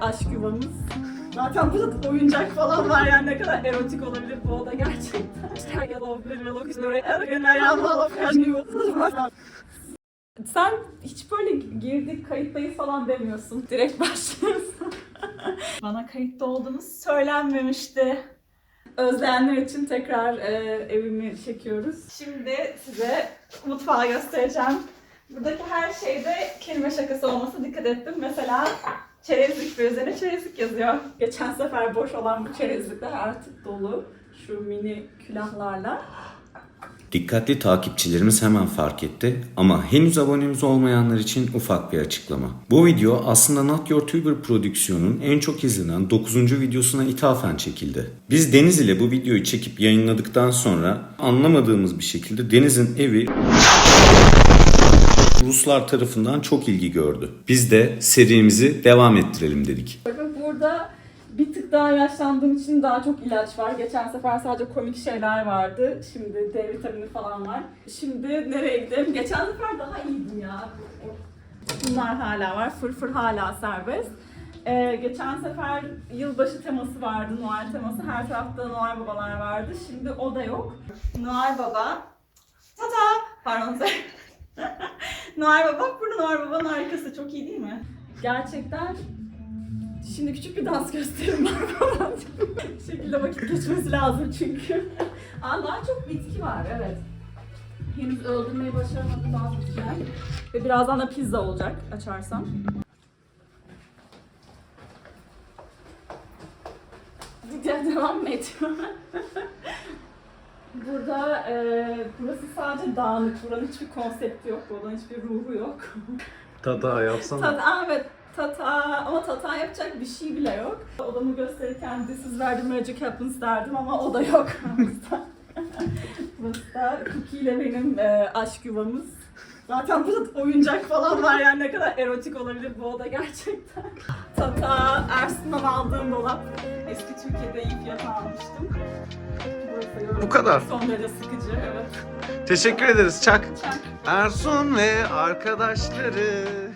Aşk yuvamız. Zaten burada da oyuncak falan var yani ne kadar erotik olabilir bu oda gerçekten. Sen hiç böyle girdik kayıttayız falan demiyorsun. Direkt başlıyorsun. Bana kayıtta olduğumuz söylenmemişti. Özleyenler için tekrar e, evimi çekiyoruz. Şimdi size mutfağı göstereceğim. Buradaki her şeyde kelime şakası olması dikkat ettim. Mesela çerezlik ve üzerine çerezlik yazıyor. Geçen sefer boş olan bu çerezlikler artık dolu. Şu mini külahlarla. Dikkatli takipçilerimiz hemen fark etti ama henüz abonemiz olmayanlar için ufak bir açıklama. Bu video aslında Not Your Tuber prodüksiyonun en çok izlenen 9. videosuna ithafen çekildi. Biz Deniz ile bu videoyu çekip yayınladıktan sonra anlamadığımız bir şekilde Deniz'in evi Ruslar tarafından çok ilgi gördü. Biz de serimizi devam ettirelim dedik. Bakın burada bir tık daha yaşlandığım için daha çok ilaç var. Geçen sefer sadece komik şeyler vardı. Şimdi D vitamini falan var. Şimdi nereye gidelim? Geçen sefer daha iyiydim ya. Bunlar hala var. Fırfır hala serbest. Ee, geçen sefer yılbaşı teması vardı, Noel teması. Her tarafta Noel babalar vardı. Şimdi o da yok. Noel baba. Tata! Pardon. Noel baba, burada Noel babanın arkası. Çok iyi değil mi? Gerçekten Şimdi küçük bir dans gösterim var falan. Bu şekilde vakit geçmesi lazım çünkü. Aa, daha çok bitki var evet. Henüz öldürmeyi başaramadım bazı bitkiler. Ve birazdan da pizza olacak açarsam. Video devam mı ediyor? Burada e, burası sadece dağınık. Buranın hiçbir konsepti yok. Buranın hiçbir ruhu yok. Tata yapsana. Tata, evet tata ama tata yapacak bir şey bile yok. Odamı gösterirken is where the magic happens derdim ama o da yok. Burası da Cookie ile benim e, aşk yuvamız. Zaten burada da oyuncak falan var yani ne kadar erotik olabilir bu oda gerçekten. Tata Ersun'dan aldığım dolap. Eski Türkiye'de iyi fiyata almıştım. Burası Bu kadar. Son derece sıkıcı evet. Teşekkür ederiz Çak. Çak. Ersun ve arkadaşları.